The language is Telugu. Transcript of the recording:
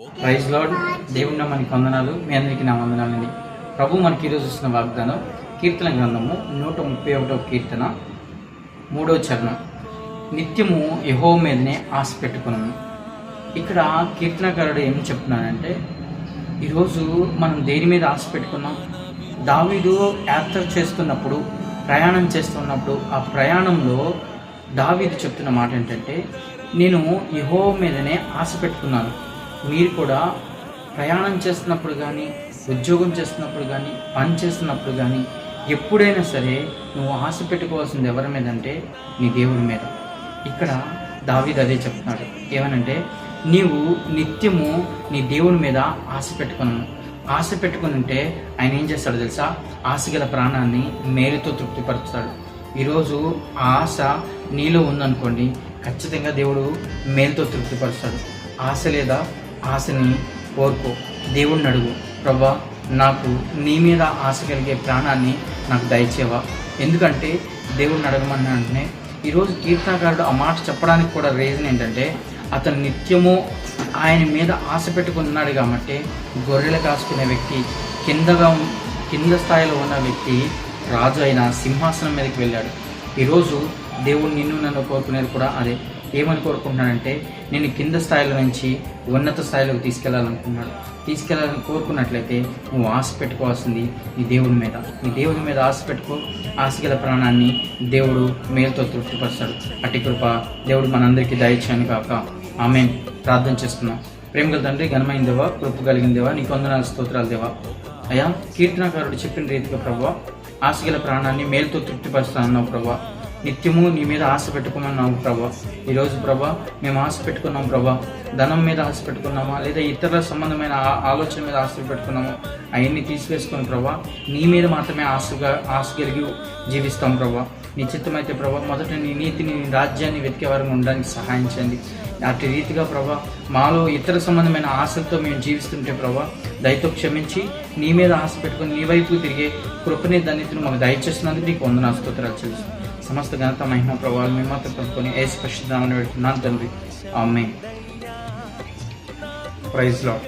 ప్రైజ్ లాడ్ దేవుని మనకి వందనాలు మీ అందరికీ నా వందనాలండి. ప్రభు మనకి ఈరోజు ఇస్తున్న వాగ్దానం కీర్తన గ్రంథము నూట ముప్పై ఒకటో కీర్తన మూడో చరణం. నిత్యము యహో మీదనే ఆశ పెట్టుకున్నాను ఇక్కడ కీర్తనకారుడు ఏం చెప్తున్నానంటే ఈరోజు మనం దేని మీద ఆశ పెట్టుకున్నాం? దావీదు యాత్ర చేస్తున్నప్పుడు ప్రయాణం చేస్తున్నప్పుడు ఆ ప్రయాణంలో దావీదు చెప్తున్న మాట ఏంటంటే నేను యహో మీదనే ఆశ పెట్టుకున్నాను. మీరు కూడా ప్రయాణం చేస్తున్నప్పుడు కానీ ఉద్యోగం చేస్తున్నప్పుడు కానీ పని చేస్తున్నప్పుడు కానీ ఎప్పుడైనా సరే నువ్వు ఆశ పెట్టుకోవాల్సింది ఎవరి మీద అంటే నీ దేవుడి మీద. ఇక్కడ దావీద్ అదే చెప్తున్నాడు. ఏమనంటే నీవు నిత్యము నీ దేవుని మీద ఆశ పెట్టుకున్నాను ఆశ పెట్టుకుని ఉంటే ఆయన ఏం చేస్తాడు తెలుసా? ఆశ గల ప్రాణాన్ని మేలుతో తృప్తిపరుస్తాడు. ఈరోజు ఆ ఆశ నీలో ఉందనుకోండి ఖచ్చితంగా దేవుడు మేలుతో తృప్తిపరుస్తాడు. ఆశ లేదా ఆశని కోరుకో దేవుడిని అడుగు ప్రభా నాకు నీ మీద ఆశ కలిగే ప్రాణాన్ని నాకు దయచేవా. ఎందుకంటే దేవుడిని అడగమని అంటే ఈరోజు కీర్తనకారుడు ఆ మాట చెప్పడానికి కూడా రీజన్ ఏంటంటే అతను నిత్యము ఆయన మీద ఆశ పెట్టుకున్నాడు కాబట్టి గొర్రెలు కాసుకునే వ్యక్తి కిందగా కింద స్థాయిలో ఉన్న వ్యక్తి రాజు అయిన సింహాసనం మీదకి వెళ్ళాడు. ఈరోజు దేవుడు నిన్ను నన్ను కోరుకునేది కూడా అదే. ఏమని కోరుకుంటున్నాడంటే నేను కింద స్థాయిలో నుంచి ఉన్నత స్థాయిలోకి తీసుకెళ్ళాలనుకున్నాడు తీసుకెళ్ళాలని కోరుకున్నట్లయితే నువ్వు ఆశ పెట్టుకోవాల్సింది నీ దేవుడి మీద. నీ దేవుడి మీద ఆశ పెట్టుకో. ఆశగల ప్రాణాన్ని దేవుడు మేలుతో తృప్తిపరుస్తాడు. అట్టి కృప దేవుడు మనందరికీ దయచాను కాక ఆమె ప్రార్థన చేస్తున్నాం. ప్రేమగల తండ్రి ఘనమైన దేవా కృప కలిగిన దేవా నీకు వందనాలు స్తోత్రాలు దేవా. అయ్యా కీర్తనకారుడు చెప్పిన రీతిగా ప్రభావ ఆశగల ప్రాణాన్ని మేలుతో తృప్తిపరుస్తా అన్నావు నిత్యము నీ మీద ఆశ పెట్టుకున్నావు ప్రభా. ఈరోజు ప్రభా మేము ఆశ పెట్టుకున్నాం ప్రభా. ధనం మీద ఆశ పెట్టుకున్నామా? లేదా ఇతరుల సంబంధమైన ఆ- ఆలోచన మీద ఆశ పెట్టుకున్నామా? అవన్నీ తీసివేసుకుని ప్రభా నీ మీద మాత్రమే ఆశగా ఆశ కలిగి జీవిస్తాం ప్రభా. నీ చిత్తమైతే ప్రభా మొదట నీ నీతిని నీ రాజ్యాన్ని వెతికే వారికి ఉండడానికి సహాయం చేయండి. అటు రీతిగా ప్రభా మాలో ఇతర సంబంధమైన ఆశలతో మేము జీవిస్తుంటే ప్రభా దయతో క్షమించి నీ మీద ఆశ పెట్టుకుని నీ వైపు తిరిగే కృపని ధన్యతను మాకు దయచేస్తున్నందుకు నీకు వందన స్తోత్రాలు తెలుసు సమస్త ఘనత మహిమ ప్రభావాలు మేము మాత్రం కలుపుకొని ఏ స్పష్టదామని పెడుతున్నాను తండ్రి. ఆమె ప్రైజ్లో.